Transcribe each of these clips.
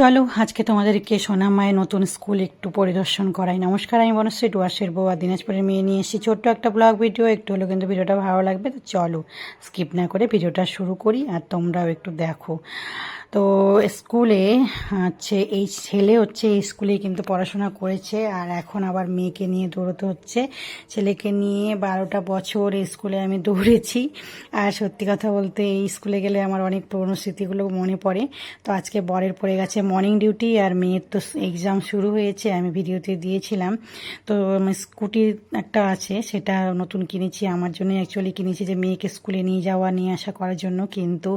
চলো, আজকে তোমাদেরকে সোনামায় নতুন স্কুল একটু পরিদর্শন করাই। নমস্কার, আমি বনশ্রী, ডুয়ার্সের বউ আর দিনাজপুরের মেয়ে নিয়ে এসেছি ছোট্ট একটা ব্লগ ভিডিও। একটু হলেও কিন্তু ভিডিওটা ভালো লাগবে, তো চলো স্কিপ না করে ভিডিওটা শুরু করি, আর তোমরাও একটু দেখো। তো স্কুলে, হচ্ছে এই ছেলে হচ্ছে এই স্কুলে কিন্তু পড়াশোনা করেছে আর এখন আবার মেয়েকে নিয়ে দৌড়তে হচ্ছে। ছেলেকে নিয়ে বারোটা বছর স্কুলে আমি দৌড়েছি। আর সত্যি কথা বলতে এই স্কুলে গেলে আমার অনেক পুরনো স্মৃতিগুলো মনে পড়ে। তো আজকে বরের পড়ে গেছে মর্নিং ডিউটি আর মেয়ের তো এক্সাম শুরু হয়েছে, আমি ভিডিওতে দিয়েছিলাম। তো স্কুটি একটা আছে, সেটা নতুন কিনেছি, আমার জন্য অ্যাকচুয়ালি কিনেছি যে মেয়েকে স্কুলে নিয়ে যাওয়া, নিয়ে আসা করার জন্য। কিন্তু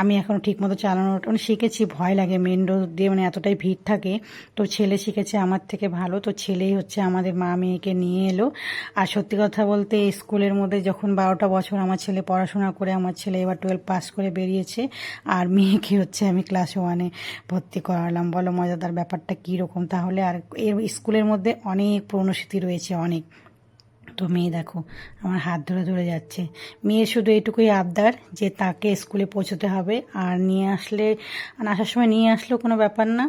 আমি এখনও ঠিকমতো চালানোর শিখেছি, ভয় লাগে। মেন রোড দিয়ে মানে এতটাই ভিড় থাকে। তো ছেলে শিখেছে আমার থেকে ভালো। তো ছেলেই হচ্ছে আমাদের মা মেয়েকে নিয়ে এলো। আর সত্যি কথা বলতে স্কুলের মধ্যে যখন বারোটা বছর আমার ছেলে পড়াশোনা করে, আমার ছেলে এবার টুয়েলভ পাস করে বেরিয়েছে। আর মেয়েকে হচ্ছে আমি ক্লাস ওয়ানে ভর্তি করালাম। বলো, মজাদার ব্যাপারটা কীরকম? তাহলে আর এর স্কুলের মধ্যে অনেক পুরনো স্মৃতি রয়েছে, অনেক। তো মেয়ে দেখো, আমার হাত ধরে ধরে যাচ্ছে। মেয়ের শুধু এটুকুই আবদার যে তাকে স্কুলে পৌঁছতে হবে। আর নিয়ে আসলে আসার সময় নিয়ে আসলেও কোনো ব্যাপার না।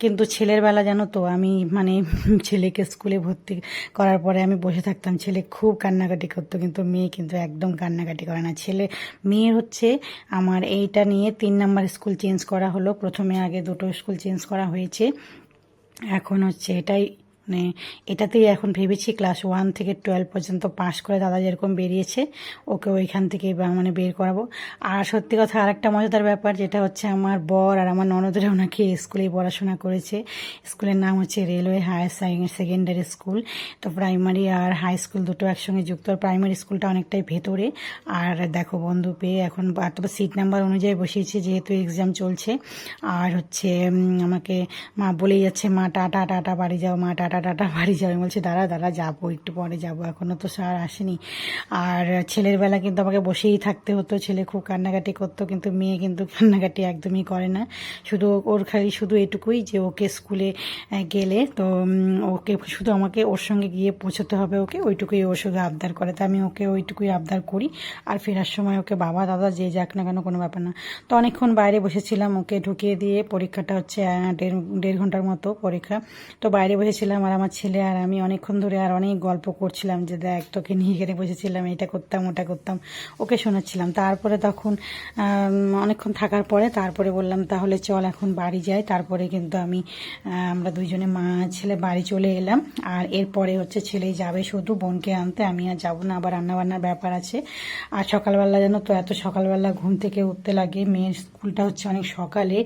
কিন্তু ছেলের বেলা জানো তো, আমি মানে ছেলেকে স্কুলে ভর্তি করার পরে আমি বসে থাকতাম। ছেলে খুব কান্নাকাটি করতো, কিন্তু মেয়ে কিন্তু একদম কান্নাকাটি করে না। ছেলে মেয়ের হচ্ছে আমার এইটা নিয়ে তিন নাম্বার স্কুল চেঞ্জ করা হলো। প্রথমে আগে দুটো স্কুল চেঞ্জ করা হয়েছে। এখন হচ্ছে এটাই মানে এটাতেই এখন ভেবেছি ক্লাস ওয়ান থেকে টুয়েলভ পর্যন্ত পাস করে দাদা যেরকম বেরিয়েছে, ওকে ওইখান থেকে মানে বের করাবো। আর সত্যি কথা আরেকটা মজাদার ব্যাপার যেটা হচ্ছে আমার বর আর আমার ননদের ওনাকে স্কুলে পড়াশোনা করেছে। স্কুলের নাম হচ্ছে রেলওয়ে হায়ার সেকেন্ডারি স্কুল তো প্রাইমারি আর হাই স্কুল দুটো একসঙ্গে যুক্ত। আর প্রাইমারি স্কুলটা অনেকটাই ভেতরে। আর দেখো বন্ধু, পেয়ে এখন তবে সিট নাম্বার অনুযায়ী বসিয়েছে যেহেতু এক্সাম চলছে। আর হচ্ছে আমাকে মা বলেই যাচ্ছে, মা, টাটা টাটা, বাড়ি যাও, মা, টাটা টাটা বাড়ি যাবে। বলছে, দাঁড়া দাঁড়া, যাব, একটু পরে যাব। এখনও তো স্যার আসেনি। আর ছেলের বেলা কিন্তু আমাকে বসেই থাকতে হতো। ছেলে খুব কান্নাকাটি করতো, কিন্তু মেয়ে কিন্তু কান্নাকাটি একদমই করে না। শুধু ওর খালি শুধু এটুকুই যে ওকে স্কুলে গেলে তো ওকে শুধু আমাকে ওর সঙ্গে গিয়ে পৌঁছতে হবে ওকে। ওইটুকুই ওর শুধু আবদার করে। তো আমি ওকে ওইটুকুই আবদার করি। আর ফেরার সময় ওকে, বাবা, দাদা, যে যাক না কেন, কোনো ব্যাপার না। তো অনেকক্ষণ বাইরে বসেছিলাম ওকে ঢুকিয়ে দিয়ে, পরীক্ষাটা হচ্ছে দেড় দেড় ঘণ্টার মতো পরীক্ষা। তো বাইরে বসেছিলাম আর আমার ছেলে আর আমি অনেকক্ষণ ধরে আর অনেক গল্প করছিলাম যে দেখ, তোকে নিয়ে গেলে বসেছিলাম, এটা করতাম, ওটা করতাম, ওকে শোনাচ্ছিলাম। তারপরে তখন অনেকক্ষণ থাকার পরে তারপরে বললাম, তাহলে চল এখন বাড়ি যাই। তারপরে কিন্তু আমি আমরা দুইজনে মা, ছেলে বাড়ি চলে এলাম। আর এরপরে হচ্ছে ছেলেই যাবে শুধু বোনকে আনতে, আমি আর যাব না, আবার রান্নাবান্নার ব্যাপার আছে। আর সকালবেলা যেন তো, এত সকালবেলা ঘুম থেকে উঠতে লাগে, মেয়ের স্কুলটা হচ্ছে অনেক সকালে।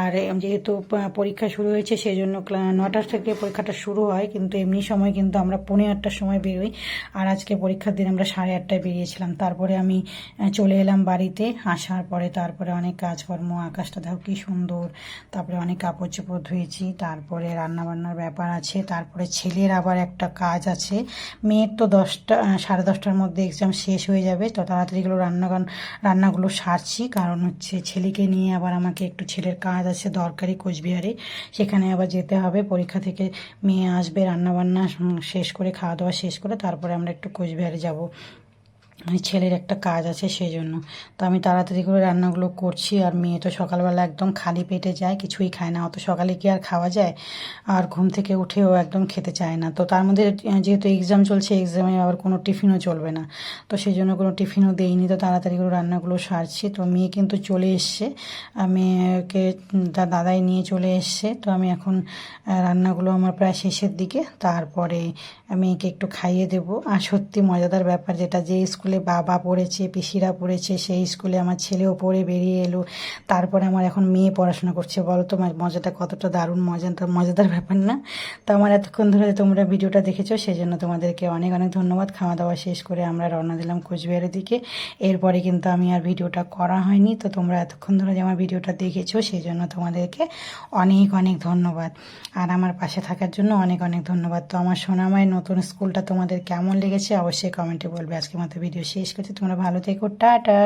আর যেহেতু পরীক্ষা শুরু হয়েছে সেই জন্য নটার থেকে পরীক্ষাটা শুরু হয়, কিন্তু এমনি সময় কিন্তু আমরা পনেরো আটটার সময় বেরোই। আর আজকে পরীক্ষার দিন আমরা সাড়ে আটটায় বেরিয়েছিলাম। তারপরে আমি চলে এলাম বাড়িতে। আসার পরে তারপরে অনেক কাজকর্ম, আকাশটা দেখো কি সুন্দর। তারপরে অনেক কাপড় চোপড় ধুয়েছি। তারপরে রান্নাবান্নার ব্যাপার আছে। তারপরে ছেলের আবার একটা কাজ আছে। মেয়ের তো দশটা সাড়ে দশটার মধ্যে এক্সাম শেষ হয়ে যাবে। তো তাড়াতাড়িগুলো রান্না রান্নাগুলো সারছি। কারণ হচ্ছে ছেলেকে নিয়ে আবার আমাকে একটু ছেলের কাজ আছে দরকারি কোচবিহারে। সেখানে আবার যেতে হবে। পরীক্ষা থেকে মেয়ে আসবে রান্নাবান্না শেষ করে খাওয়া দাওয়া শেষ করে তারপরে আমরা একটু কোচবিহারে যাব। ছেলের একটা কাজ আছে সেই জন্য তো আমি তাড়াতাড়ি করে রান্নাগুলো করছি আর মেয়ে তো সকালবেলা একদম খালি পেটে যায়, কিছুই খায় না। অত সকালে কি আর খাওয়া যায়? আর ঘুম থেকে উঠেও একদম খেতে চায় না। তো তার মধ্যে যেহেতু এক্সাম চলছে এক্সামে আবার কোনো টিফিনও চলবে না। তো সেই জন্য কোনো টিফিনও দেইনি। তো তাড়াতাড়ি করে রান্নাগুলো সারছি। তো মেয়ে কিন্তু চলে এসছে। মেয়েকে তার দাদাই নিয়ে চলে এসছে। তো আমি এখন রান্নাগুলো আমার প্রায় শেষের দিকে। তারপরে মেয়েকে একটু খাইয়ে দেবো। আর সত্যি মজাদার ব্যাপার যেটা যে স্কুল স্কুলে বাবা পড়েছে, পিসিরা পড়েছে, সেই স্কুলে আমার ছেলেও পড়ে বেরিয়ে এলো। তারপরে আমার এখন মেয়ে পড়াশোনা করছে। বলো তো মজাটা কতটা দারুণ, মজা মজাদার ব্যাপার না? তো আমার এতক্ষণ ধরে তোমরা ভিডিওটা দেখেছ সেই জন্য তোমাদেরকে অনেক অনেক ধন্যবাদ। খাওয়া দাওয়া শেষ করে আমরা রওনা দিলাম কোচবিহারের দিকে। এরপরে কিন্তু আমি আর ভিডিওটা করা হয়নি, তো তোমরা এতক্ষণ ধরে যে আমার ভিডিওটা দেখেছ সেই জন্য তোমাদেরকে অনেক অনেক ধন্যবাদ। আর আমার পাশে থাকার জন্য অনেক অনেক ধন্যবাদ। তো আমার সোনামায়ের নতুন স্কুলটা তোমাদের কেমন লেগেছে, অবশ্যই কমেন্টে বলবে। আজকে মতো ভিডিও শেষ করছি তোমরা ভালো থেকো টাটা।